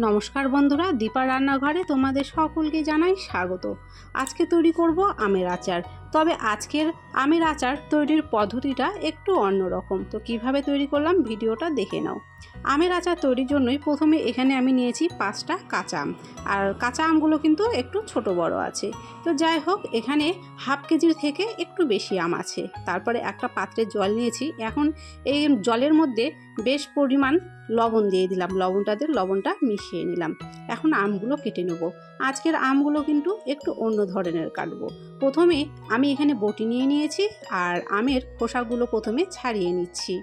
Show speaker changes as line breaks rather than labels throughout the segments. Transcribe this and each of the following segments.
নমস্কার বন্ধুরা দীপা রান্নাঘরে তোমাদের সকলকে জানাই স্বাগত। আজকে তৈরি করব আমের আচার। তবে আজকের আমের আচার তৈরির পদ্ধতিটা একটু অন্যরকম তো কীভাবে তৈরি করলাম ভিডিওটা দেখে নাও। আমের আচার তৈরির জন্যই প্রথমে এখানে আমি নিয়েছি পাঁচটা কাঁচা আম। আর কাঁচা আমগুলো কিন্তু একটু ছোট বড় আছে। তো যাই হোক, এখানে হাফ কেজির থেকে একটু বেশি আম আছে। তারপরে একটা পাত্রে জল নিয়েছি। এখন এই জলের মধ্যে বেশ পরিমাণ লবণ দিয়ে দিলাম। লবণটাতে লবণটা মিশিয়ে নিলাম। এখন আমগুলো কেটে নেব। আজকের আমগুলো কিন্তু একটু অন্য ধরনের কাটবো। প্রথমে আমি এখানে বটি নিয়ে নিয়েছি আর আমের খোসাগুলো প্রথমে ছাড়িয়ে নিচ্ছি।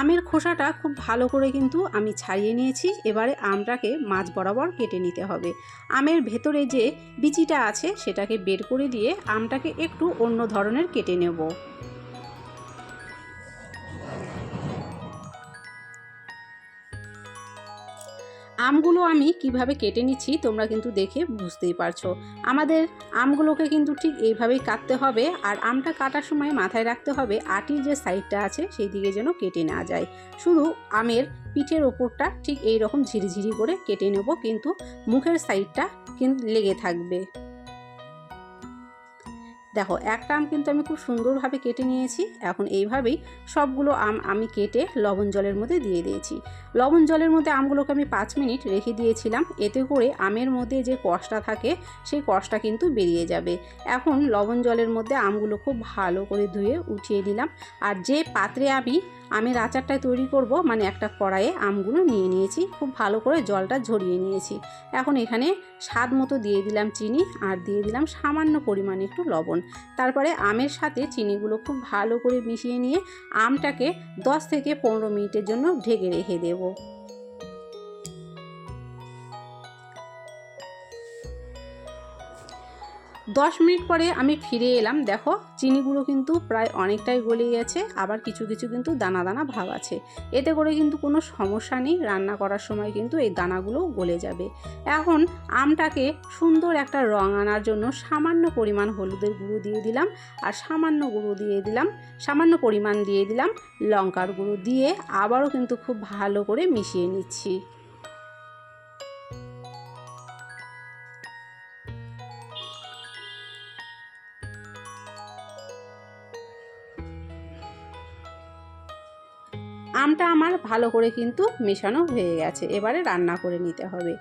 আমের খোসাটা খুব ভালো করে কিন্তু আমি ছাড়িয়ে নিয়েছি। এবারে আমটাকে মাছ বরাবর কেটে নিতে হবে। আমের ভেতরে যে বিচিটা আছে, সেটাকে বের করে দিয়ে আমটাকে একটু অন্য ধরনের কেটে নেব। আমগুলো আমি কীভাবে কেটে নিচ্ছি তোমরা কিন্তু দেখে বুঝতেই পারছ। আমাদের আমগুলোকে কিন্তু ঠিক এইভাবেই কাটতে হবে আর আমটা কাটার সময় মাথায় রাখতে হবে আটির যে সাইডটা আছে সেই দিকে যেন কেটে না যায়। শুধু আমের পিঠের ওপরটা ঠিক এই রকম ঝিরিঝিরি করে কেটে নেব কিন্তু মুখের সাইডটা কিন্তু লেগে থাকবে। দেখো, একটা আম কিন্তু আমি খুব সুন্দরভাবে কেটে নিয়েছি। এখন এইভাবেই সবগুলো আম আমি কেটে লবণ জলের মধ্যে দিয়ে দিয়েছি। লবণ জলের মধ্যে আমগুলোকে আমি পাঁচ মিনিট রেখে দিয়েছিলাম। এতে করে আমের মধ্যে যে কষটা থাকে, সেই কষটা কিন্তু বেরিয়ে যাবে। এখন লবণ জলের মধ্যে আমগুলো খুব ভালো করে ধুয়ে উঠিয়ে দিলাম আর যে পাত্রে আমি আমের আচারটা তৈরি করব মানে একটা কড়াইয়ে আমগুলো নিয়ে নিয়েছি, খুব ভালো করে জলটা ঝরিয়ে নিয়েছি। এখন এখানে স্বাদ মতো দিয়ে দিলাম চিনি আর দিয়ে দিলাম সামান্য পরিমাণে একটু লবণ। তারপরে আমের সাথে চিনিগুলো খুব ভালো করে মিশিয়ে নিয়ে আমটাকে 10 থেকে পনেরো মিনিটের জন্য ঢেকে রেখে দেবো। দশ মিনিট পরে আমি ফিরে এলাম। দেখো, চিনিগুলো কিন্তু প্রায় অনেকটাই গলে গেছে, আবার কিছু কিছু কিন্তু দানা দানা ভাব আছে। এতে করে কিন্তু কোনো সমস্যা নেই, রান্না করার সময় কিন্তু এই দানাগুলো গলে যাবে। এখন আমটাকে সুন্দর একটা রং আনার জন্য সামান্য পরিমাণ হলুদের গুঁড়ো দিয়ে দিলাম, আর সামান্য গুঁড়ো দিয়ে দিলাম, সামান্য পরিমাণ দিয়ে দিলাম লঙ্কার গুঁড়ো দিয়ে আবারও কিন্তু খুব ভালো করে মিশিয়ে নিচ্ছি। আমটা আমার ভালো করে কিন্তু মেশানো হয়ে গেছে। এবারে রান্না করে নিতে হবে।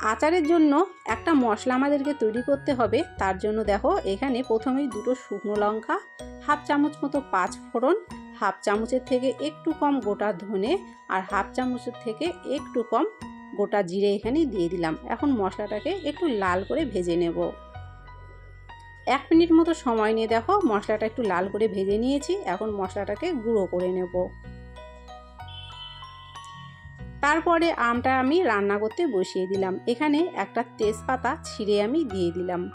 আচারের জন্য একটা মশলা আমাদেরকে তৈরি করতে হবে। তার জন্য দেখো, এখানে প্রথমেই দুটো শুকনো লঙ্কা, হাফ চামচ মতো পাঁচ ফোড়ন, হাফ চামচের থেকে একটু কম গোটা ধনে, আর হাফ চামচের থেকে একটু কম গোটা জিরে এখানে দিয়ে দিলাম। এখন মশলাটাকে একটু লাল করে ভেজে নেব। এক মিনিট মতো সময় নিয়ে দেখো, মশলাটা একটু লাল করে ভেজে নিয়েছি, এখন মশলাটাকে গুঁড়ো করে নেব। তারপরে আমটা আমি রান্না করতে বসিয়ে দিলাম। এখানে একটা তেজপাতা ছিঁড়ে আমি দিয়ে দিলাম।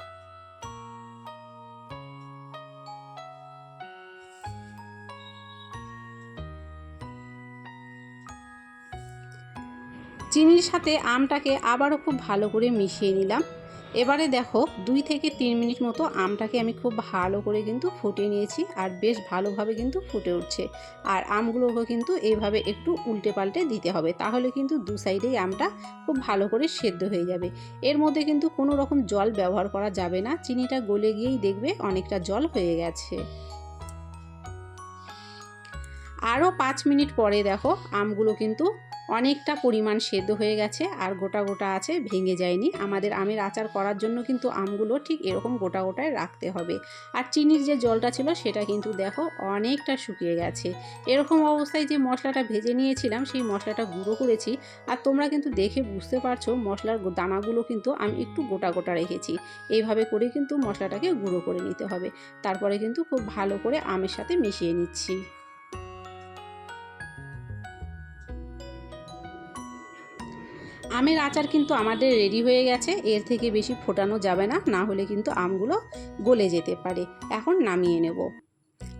চিনির সাথে আমটাকে আবারও খুব ভালো করে মিশিয়ে নিলাম। এবারে দেখো দুই থেকে তিন মিনিট মতো আমটাকে আমি খুব ভালো করে কিন্তু ফুটিয়ে নিয়েছি আর বেশ ভালোভাবে কিন্তু ফুটে উঠছে। আর আমগুলোকে কিন্তু এইভাবে একটু উল্টে পাল্টে দিতে হবে, তাহলে কিন্তু দু সাইডেই আমটা খুব ভালো করে সেদ্ধ হয়ে যাবে। এর মধ্যে কিন্তু কোনো রকম জল ব্যবহার করা যাবে না, চিনিটা গলে গিয়েই দেখবে অনেকটা জল হয়ে গেছে। আরও পাঁচ মিনিট পরে দেখো আমগুলো কিন্তু অনেকটা পরিমাণ সেদ্ধ হয়ে গেছে আর গোটা গোটা আছে, ভেঙে যায়নি। আমাদের আমের আচার করার জন্য কিন্তু আমগুলো ঠিক এরকম গোটা গোটায় রাখতে হবে। আর চিনির যে জলটা ছিল সেটা কিন্তু দেখো অনেকটা শুকিয়ে গেছে। এরকম অবস্থায় যে মশলাটা ভেজে নিয়েছিলাম, সেই মশলাটা গুঁড়ো করেছি। আর তোমরা কিন্তু দেখে বুঝতে পারছ মশলার দানাগুলো কিন্তু আমি একটু গোটা গোটা রেখেছি। এইভাবে করে কিন্তু মশলাটাকে গুঁড়ো করে নিতে হবে। তারপরে কিন্তু খুব ভালো করে আমের সাথে মিশিয়ে নিচ্ছি। আমের আচার কিন্তু আমাদের রেডি হয়ে গেছে। এর থেকে বেশি ফোটানো যাবে না না হলে কিন্তু আমগুলো গলে যেতে পারে। এখন নামিয়ে নেব।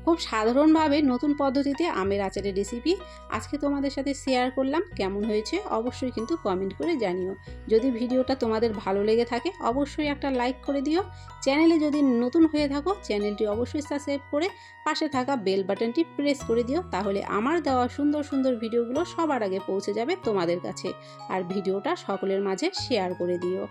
খুব সাধারণভাবে নতুন পদ্ধতিতে আমের আচারের রেসিপি আজকে তোমাদের সাথে শেয়ার করলাম। কেমন হয়েছে অবশ্যই কিন্তু কমেন্ট করে জানিও। যদি ভিডিওটা তোমাদের ভালো লেগে থাকে, অবশ্যই একটা লাইক করে দিও। চ্যানেলে যদি নতুন হয়ে থাকো, চ্যানেলটি অবশ্যই সাবস্ক্রাইব করে পাশে থাকা বেল বাটনটি প্রেস করে দিও, তাহলে আমার দেওয়া সুন্দর সুন্দর ভিডিওগুলো সবার আগে পৌঁছে যাবে তোমাদের কাছে। আর ভিডিওটা সকলের মাঝে শেয়ার করে দিও।